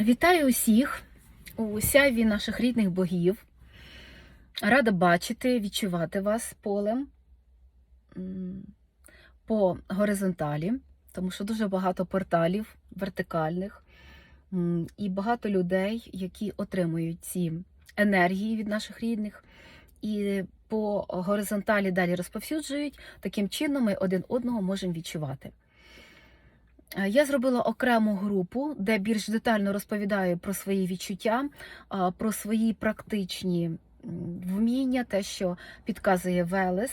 Вітаю усіх у сяйві наших рідних богів. Рада бачити, відчувати вас полем по горизонталі, тому що дуже багато порталів вертикальних і багато людей, які отримують ці енергії від наших рідних, і по горизонталі далі розповсюджують. Таким чином ми один одного можемо відчувати. Е, Я зробила окрему групу, де більш детально розповідаю про свої відчуття, про свої практичні вміння, те, що підказує Велес.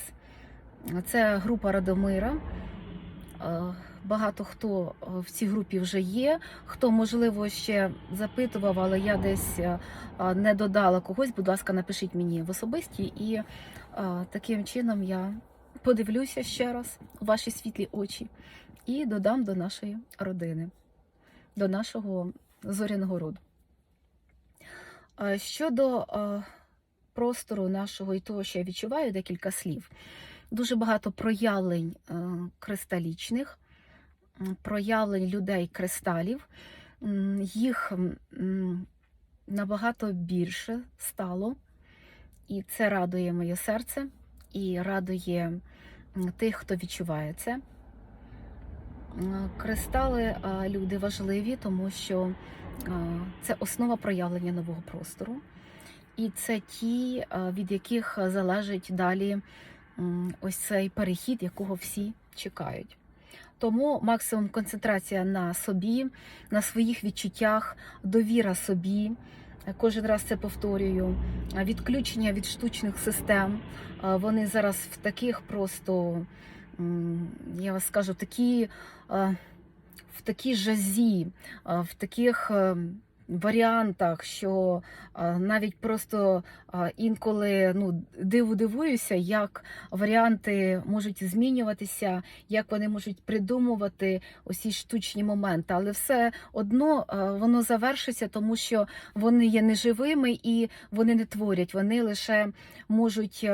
Це група Радомира. Е, Багато хто е, в цій групі вже є. Хто, можливо, ще запитував, але я десь е, е, не додала когось, будь ласка, напишіть мені в особисті, і е, таким чином я подивлюся ще раз у ваші світлі очі і додам до нашої родини, до нашого зоряного роду. Щодо простору нашого і того, що я відчуваю, декілька слів. Дуже багато проявлень кристалічних, проявлень людей кристалів. Їх набагато більше стало, і це радує моє серце і радує тих, хто відчуває це. Кристали люди важливі, тому що це основа проявлення нового простору. І це ті, від яких залежить далі ось цей перехід, якого всі чекають. Тому максимум концентрація на собі, на своїх відчуттях, довіра собі. Кожен раз це повторюю. Відключення від штучних систем. Вони зараз в таких просто, я вас скажу, такі, в такій жазі, в таких е, варіантах, що навіть просто інколи ну, диву дивуюся, як варіанти можуть змінюватися, як вони можуть придумувати усі штучні моменти. Але все одно воно завершиться, тому що вони є неживими і вони не творять. Вони лише можуть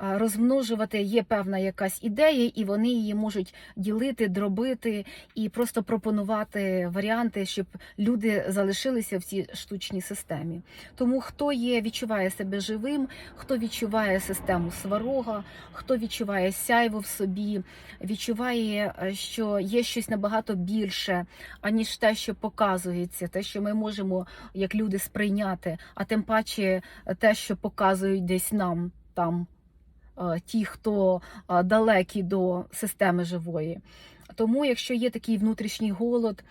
розмножувати. Є певна якась ідея, і вони її можуть ділити, дробити і просто пропонувати варіанти, щоб люди залишилися в цій штучній системі. Тому хто є, відчуває себе живим, хто відчуває систему сварога, хто відчуває сяйво в собі, відчуває, е, що є щось набагато більше, аніж те, що показується, те, що ми можемо як люди сприйняти, а тим паче е, те, що показують десь нам там ті, хто е, далекі до системи живої. Тому, якщо є такий внутрішній голод,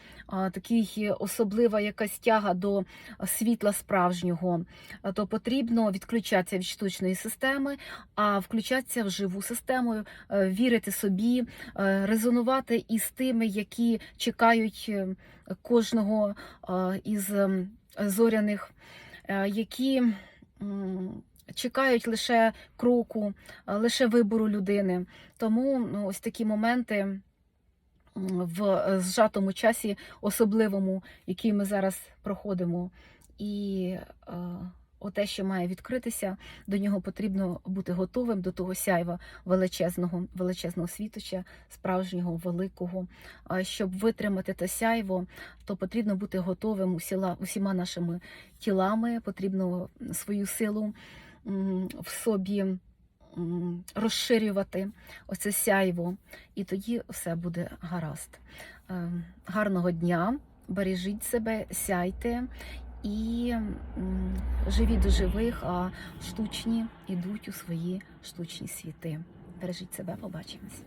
такий особлива якась тяга до світла справжнього, то потрібно відключатися від штучної системи, а включатися в живу систему, е, вірити собі, е, резонувати із тими, які чекають е, кожного е, із зоряних, е, які чекають лише кроку, е, лише вибору людини. Тому ну, ось такі моменти в е, зжатому часі, особливому, який ми зараз проходимо, і е, оте, що має відкритися, до нього потрібно бути готовим до того сяйва величезного, величезного світоча, справжнього, великого. А щоб витримати те сяйво, то потрібно бути готовим усіла, усіма нашими тілами, потрібно свою силу в собі розширювати оце сяйво, і тоді все буде гаразд. Е, Гарного дня, бережіть себе, сяйте і м, живіть до живих, а штучні ідуть у свої штучні світи. Бережіть себе, побачимось.